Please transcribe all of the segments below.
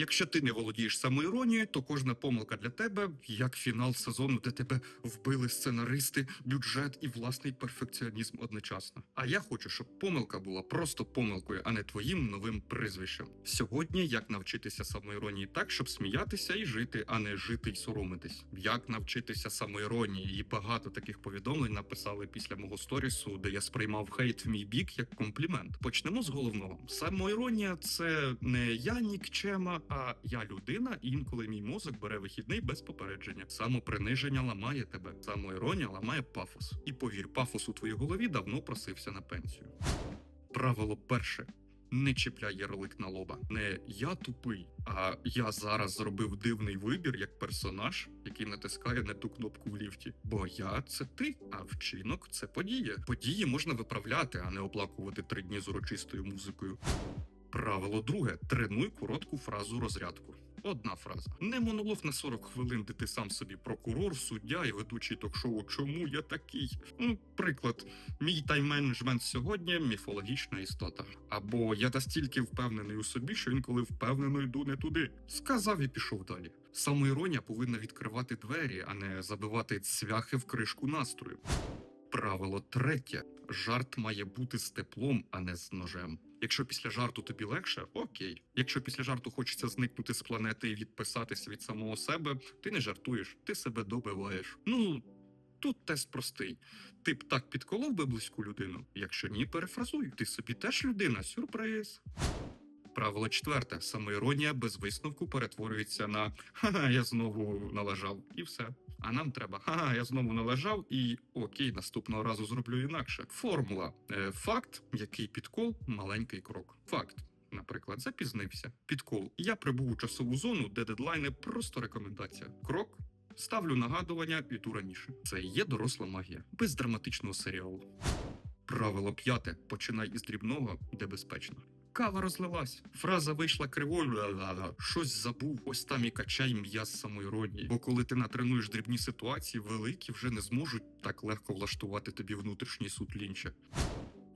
Якщо ти не володієш самоіронією, то кожна помилка для тебе як фінал сезону, де тебе вбили сценаристи, бюджет і власний перфекціонізм одночасно. А я хочу, щоб помилка була просто помилкою, а не твоїм новим прізвищем. Сьогодні як навчитися самоіронії так, щоб сміятися і жити, а не жити й соромитись. Як навчитися самоіронії? І багато таких повідомлень написали після мого сторісу, де я сприймав хейт в мій бік як комплімент. Почнемо з головного. Самоіронія це не я нікчема, а я людина, і інколи мій мозок бере вихідний без попередження. Самоприниження ламає тебе. Самоіронія ламає пафос. І повір, пафос у твоїй голові давно просився на пенсію. Правило перше. Не чіпляй ярлик на лоба. Не я тупий, а я зараз зробив дивний вибір як персонаж, який натискає не ту кнопку в ліфті. Бо я це ти, а вчинок це подія. Події можна виправляти, а не оплакувати три дні з урочистою музикою. Правило друге: тренуй коротку фразу розрядку. Одна фраза. Не монолог на 40 хвилин, де ти сам собі прокурор, суддя і ведучий ток-шоу Чому я такий? Ну, приклад, мій тайм-менеджмент сьогодні міфологічна істота. Або я настільки впевнений у собі, що інколи впевнено йду не туди. Сказав і пішов далі. Самоіронія повинна відкривати двері, а не забивати цвяхи в кришку настрою. Правило третє: жарт має бути з теплом, а не з ножем. Якщо після жарту тобі легше, окей. Якщо після жарту хочеться зникнути з планети і відписатися від самого себе, ти не жартуєш, ти себе добиваєш. Ну тут тест простий. Ти б так підколов би близьку людину. Якщо ні, перефразуй. Ти собі теж людина, сюрприз. Правило четверте: самоіронія без висновку перетворюється на ха-ха, я знову належав, і все. А нам треба ха-ха, я знову належав, і окей, наступного разу зроблю інакше. Формула Е, факт, який підкол, маленький крок. Факт. Наприклад, запізнився. Підкол. Я прибув у часову зону, де дедлайни просто рекомендація. Крок. Ставлю нагадування, іду раніше. Це є доросла магія, без драматичного серіалу. Правило п'яте: починай із дрібного, де безпечно. Кава розлилась, фраза вийшла кривою, щось забув, ось там і качай м'яз самоіронії. Бо коли ти натренуєш дрібні ситуації, великі вже не зможуть так легко влаштувати тобі внутрішній суд лінча.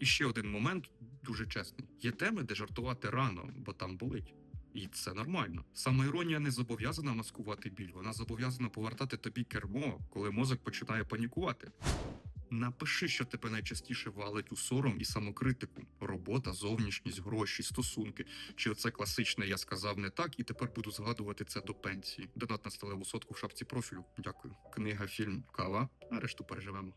І ще один момент дуже чесний: є теми, де жартувати рано, бо там болить. І це нормально. Самоіронія не зобов'язана маскувати біль, вона зобов'язана повертати тобі кермо, коли мозок починає панікувати. Напиши, що тебе найчастіше валить у сором і самокритику: робота, зовнішність, гроші, стосунки. Чи оце класичне я сказав не так, і тепер буду згадувати це до пенсії. Донат на сталеву сотку в шапці профілю. Дякую. Книга, фільм, кава, а решту переживемо.